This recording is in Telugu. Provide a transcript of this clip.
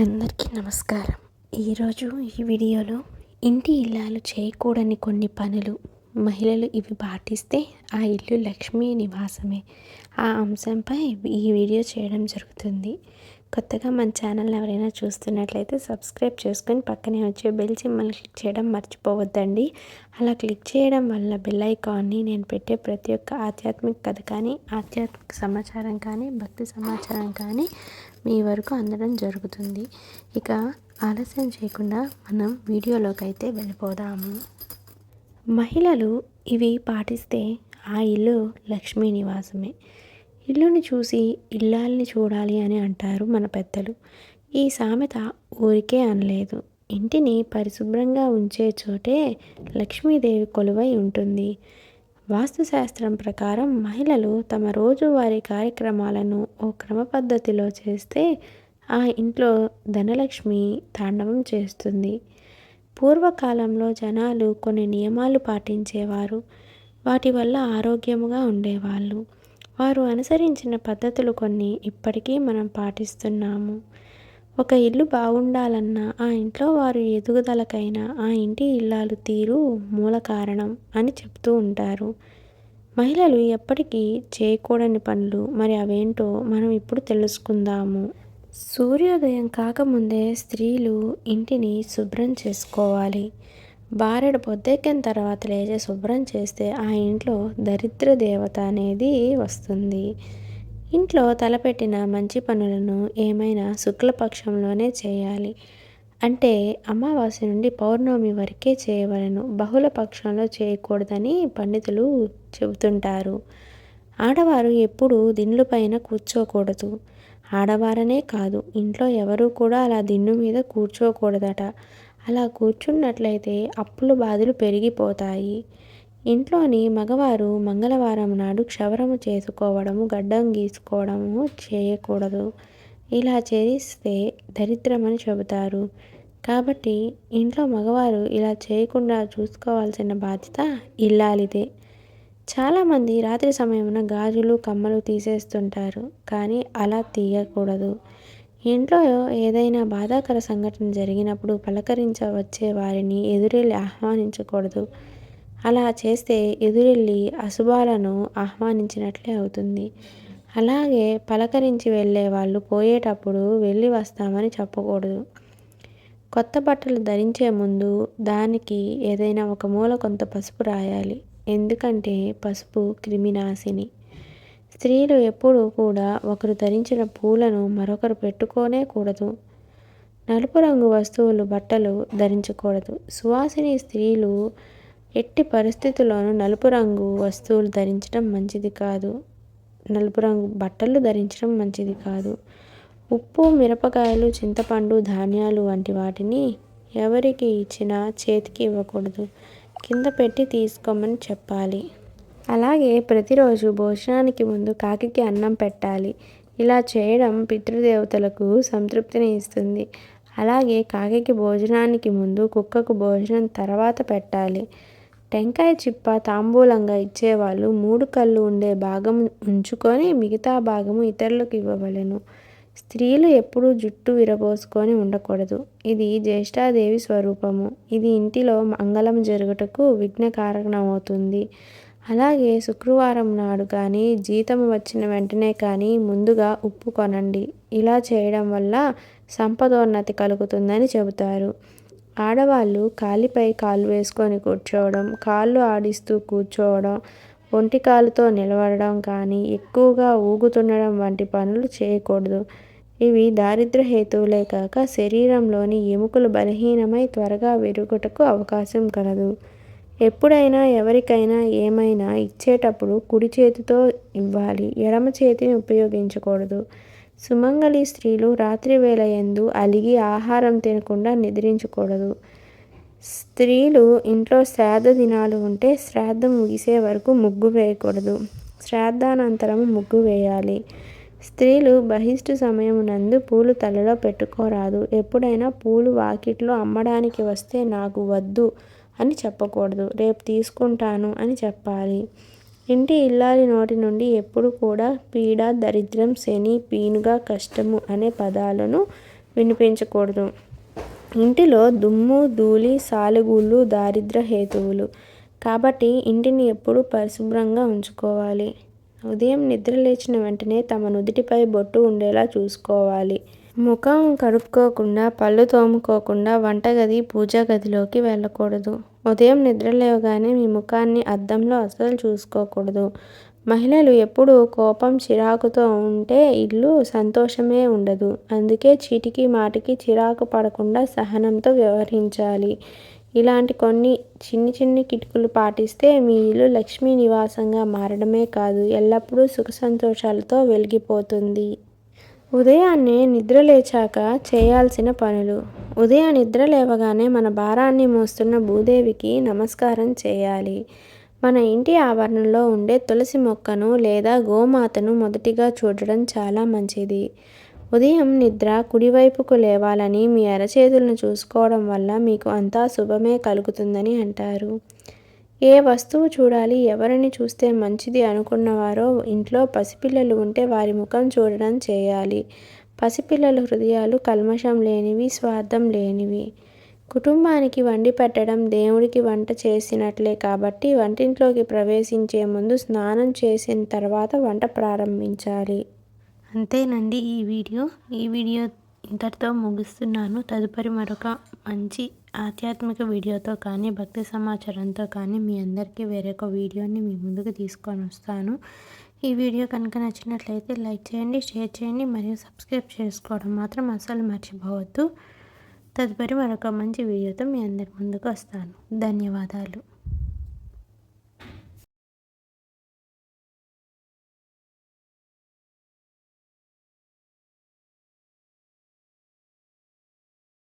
అందరికీ నమస్కారం. ఈరోజు ఈ వీడియోలో ఇంటి ఇల్లాలు చేయకూడని కొన్ని పనులు మహిళలు ఇవి పాటిస్తే ఆ ఇల్లు లక్ష్మీ నివాసమే. ఆ అంశంపై ఈ వీడియో చేయడం జరుగుతుంది. కొత్తగా మన ఛానల్ ఎవరైనా చూస్తున్నట్లయితే సబ్స్క్రైబ్ చేసుకొని పక్కనే వచ్చే బెల్ సింబల్ క్లిక్ చేయడం మర్చిపోవద్దండి. అలా క్లిక్ చేయడం వల్ల బెల్ ఐకాన్ని నేను పెట్టే ప్రతి ఒక్క ఆధ్యాత్మిక కథ కానీ ఆధ్యాత్మిక సమాచారం కానీ భక్తి సమాచారం కానీ మీ వరకు అందడం జరుగుతుంది. ఇక ఆలస్యం చేయకుండా మనం వీడియోలోకి అయితే వెళ్ళిపోదాము. మహిళలు ఇవి పాటిస్తే ఆ ఇల్లు లక్ష్మీ నివాసమే. ఇల్లుని చూసి ఇల్లాలని చూడాలి అని అంటారు మన పెద్దలు. ఈ సామెత ఊరికే అనలేదు. ఇంటిని పరిశుభ్రంగా ఉంచే చోటే లక్ష్మీదేవి కొలువై ఉంటుంది. వాస్తుశాస్త్రం ప్రకారం మహిళలు తమ రోజువారీ కార్యక్రమాలను ఓ క్రమ పద్ధతిలో చేస్తే ఆ ఇంట్లో ధనలక్ష్మి తాండవం చేస్తుంది. పూర్వకాలంలో జనాలు కొన్ని నియమాలు పాటించేవారు. వాటి వల్ల ఆరోగ్యముగా ఉండేవాళ్ళు. వారు అనుసరించిన పద్ధతులు కొన్ని ఇప్పటికీ మనం పాటిస్తున్నాము. ఒక ఇల్లు బాగుండాలన్నా ఆ ఇంట్లో వారు ఎదుగుదలకైనా ఆ ఇంటి ఇల్లాలు తీరు మూల కారణం అని చెప్తూ ఉంటారు. మహిళలు ఎప్పటికీ చేయకూడని పనులు మరి అవేంటో మనం ఇప్పుడు తెలుసుకుందాము. సూర్యోదయం కాకముందే స్త్రీలు ఇంటిని శుభ్రం చేసుకోవాలి. బారెడు పొద్దెక్కిన తర్వాత లేచి శుభ్రం చేస్తే ఆ ఇంట్లో దరిద్ర దేవత అనేది వస్తుంది. ఇంట్లో తలపెట్టిన మంచి పనులను ఏమైనా శుక్లపక్షంలోనే చేయాలి. అంటే అమావాస్య నుండి పౌర్ణమి వరకే చేయవలను. బహుళ పక్షంలో చేయకూడదని పండితులు చెబుతుంటారు. ఆడవారు ఎప్పుడూ దిండ్లు పైన కూర్చోకూడదు. ఆడవారనే కాదు. ఇంట్లో ఎవరు కూడా అలా దిండు మీద కూర్చోకూడదట. అలా కూర్చున్నట్లయితే అప్పుల బాధలు పెరిగిపోతాయి. ఇంట్లోని మగవారు మంగళవారం నాడు క్షవరము చేసుకోవడము గడ్డం గీసుకోవడము చేయకూడదు. ఇలా చేస్తే దరిద్రమని చెబుతారు. కాబట్టి ఇంట్లో మగవారు ఇలా చేయకుండా చూసుకోవాల్సిన బాధ్యత ఇల్లాలిదే. చాలామంది రాత్రి సమయమున గాజులు కమ్మలు తీసేస్తుంటారు కానీ అలా తీయకూడదు. ఇంట్లో ఏదైనా బాధాకర సంఘటన జరిగినప్పుడు పలకరించ వచ్చే వారిని ఎదురెళ్ళి ఆహ్వానించకూడదు. అలా చేస్తే ఎదురెళ్ళి అశుభాలను ఆహ్వానించినట్లే అవుతుంది. అలాగే పలకరించి వెళ్ళే వాళ్ళు పోయేటప్పుడు వెళ్ళి వస్తామని చెప్పకూడదు. కొత్త బట్టలు ధరించే ముందు దానికి ఏదైనా ఒక మూల కొంత పసుపు రాయాలి. ఎందుకంటే పసుపు క్రిమినాశిని. స్త్రీలు ఎప్పుడూ కూడా ఒకరు ధరించిన పూలను మరొకరు పెట్టుకోనే కూడదు. నలుపు రంగు వస్తువులు బట్టలు ధరించకూడదు. సువాసిని స్త్రీలు ఎట్టి పరిస్థితుల్లోనూ నలుపు రంగు వస్తువులు ధరించడం మంచిది కాదు. నలుపు రంగు బట్టలు ధరించడం మంచిది కాదు. ఉప్పు మిరపకాయలు చింతపండు ధాన్యాలు వంటి వాటిని ఎవరికి ఇచ్చినా చేతికి ఇవ్వకూడదు. కింద పెట్టి తీసుకోమని చెప్పాలి. అలాగే ప్రతిరోజు భోజనానికి ముందు కాకికి అన్నం పెట్టాలి. ఇలా చేయడం పితృదేవతలకు సంతృప్తిని ఇస్తుంది. అలాగే కాకికి భోజనానికి ముందు కుక్కకు భోజనం తర్వాత పెట్టాలి. టెంకాయ చిప్ప తాంబూలంగా ఇచ్చేవాళ్ళు మూడు కళ్ళు ఉండే భాగం ఉంచుకొని మిగతా భాగము ఇతరులకు ఇవ్వవలెను. స్త్రీలు ఎప్పుడూ జుట్టు విరబోసుకొని ఉండకూడదు. ఇది జ్యేష్ఠాదేవి స్వరూపము. ఇది ఇంటిలో మంగళం జరుగుటకు విఘ్న కారణమవుతుంది. అలాగే శుక్రవారం నాడు కానీ జీతం వచ్చిన వెంటనే కానీ ముందుగా ఉప్పు కొనండి. ఇలా చేయడం వల్ల సంపదోన్నతి కలుగుతుందని చెబుతారు. ఆడవాళ్ళు కాలిపై కాలు వేసుకొని కూర్చోవడం కాళ్ళు ఆడిస్తూ కూర్చోవడం ఒంటి కాలుతో నిలబడడం కానీ ఎక్కువగా ఊగుతుండడం వంటి పనులు చేయకూడదు. ఇవి దారిద్ర హేతువులే కాక శరీరంలోని ఎముకలు బలహీనమై త్వరగా విరుగుటకు అవకాశం కలదు. ఎప్పుడైనా ఎవరికైనా ఏమైనా ఇచ్చేటప్పుడు కుడి చేతితో ఇవ్వాలి. ఎడమ చేతిని ఉపయోగించకూడదు. సుమంగళి స్త్రీలు రాత్రి వేళ ఎందు అలిగి ఆహారం తినకుండా నిద్రించకూడదు. స్త్రీలు ఇంట్లో శ్రాద్ధ దినాలు ఉంటే శ్రాద్ధం ముగిసే వరకు ముగ్గు వేయకూడదు. శ్రాద్ధానంతరం ముగ్గు వేయాలి. స్త్రీలు బహిష్టు సమయమునందు పూలు తలలో పెట్టుకోరాదు. ఎప్పుడైనా పూలు వాకిట్లో అమ్మడానికి వస్తే నాకు వద్దు అని చెప్పకూడదు. రేపు తీసుకుంటాను అని చెప్పాలి. ఇంటి ఇల్లాలి నోటి నుండి ఎప్పుడు కూడా పీడ దరిద్రం శని పీనుగా కష్టము అనే పదాలను వినిపించకూడదు. ఇంటిలో దుమ్ము ధూళి సాలుగుళ్ళు దారిద్ర హేతువులు. కాబట్టి ఇంటిని ఎప్పుడూ పరిశుభ్రంగా ఉంచుకోవాలి. ఉదయం నిద్ర లేచిన వెంటనే తమ నుదుటిపై బొట్టు ఉండేలా చూసుకోవాలి. ముఖం కడుక్కోకుండా పళ్ళు తోముకోకుండా వంటగది పూజా గదిలోకి వెళ్ళకూడదు. ఉదయం నిద్ర లేవగానే మీ ముఖాన్ని అద్దంలో అస్సలు చూసుకోకూడదు. మహిళలు ఎప్పుడూ కోపం చిరాకుతో ఉంటే ఇల్లు సంతోషమే ఉండదు. అందుకే చీటికి మాటికి చిరాకు పడకుండా సహనంతో వ్యవహరించాలి. ఇలాంటి కొన్ని చిన్ని చిన్ని కిటుకులు పాటిస్తే మీ ఇల్లు లక్ష్మీ నివాసంగా మారడమే కాదు ఎల్లప్పుడూ సుఖ సంతోషాలతో వెలిగిపోతుంది. ఉదయాన్నే నిద్ర లేచాక చేయాల్సిన పనులు. ఉదయం నిద్ర లేవగానే మన భారాన్ని మోస్తున్న భూదేవికి నమస్కారం చేయాలి. మన ఇంటి ఆవరణలో ఉండే తులసి మొక్కను లేదా గోమాతను మొదటిగా చూడడం చాలా మంచిది. ఉదయం నిద్ర కుడివైపుకు లేవాలని మీ అరచేతులను చూసుకోవడం వల్ల మీకు అంతా శుభమే కలుగుతుందని అంటారు. ఏ వస్తువు చూడాలి ఎవరిని చూస్తే మంచిది అనుకున్నవారో ఇంట్లో పసిపిల్లలు ఉంటే వారి ముఖం చూడడం చేయాలి. పసిపిల్లల హృదయాలు కల్మషం లేనివి స్వార్థం లేనివి. కుటుంబానికి వండి పెట్టడం దేవుడికి వంట చేసినట్లే కాబట్టి వంటింట్లోకి ప్రవేశించే ముందు స్నానం చేసిన తర్వాత వంట ప్రారంభించాలి. అంతేనండి ఈ వీడియో. ఈ వీడియో ఇంతటితో ముగిస్తున్నాను. తదుపరి మరొక మంచి ఆధ్యాత్మిక వీడియోతో కానీ భక్తి సమాచారంతో కానీ మీ అందరికీ వేరొక వీడియోని మీ ముందుకు తీసుకొని వస్తాను. ఈ వీడియో కనుక నచ్చినట్లయితే లైక్ చేయండి షేర్ చేయండి మరియు సబ్స్క్రైబ్ చేసుకోవడం మాత్రం అస్సలు మర్చిపోవద్దు. తదుపరి మరొక మంచి వీడియోతో మీ అందరి ముందుకు వస్తాను. ధన్యవాదాలు.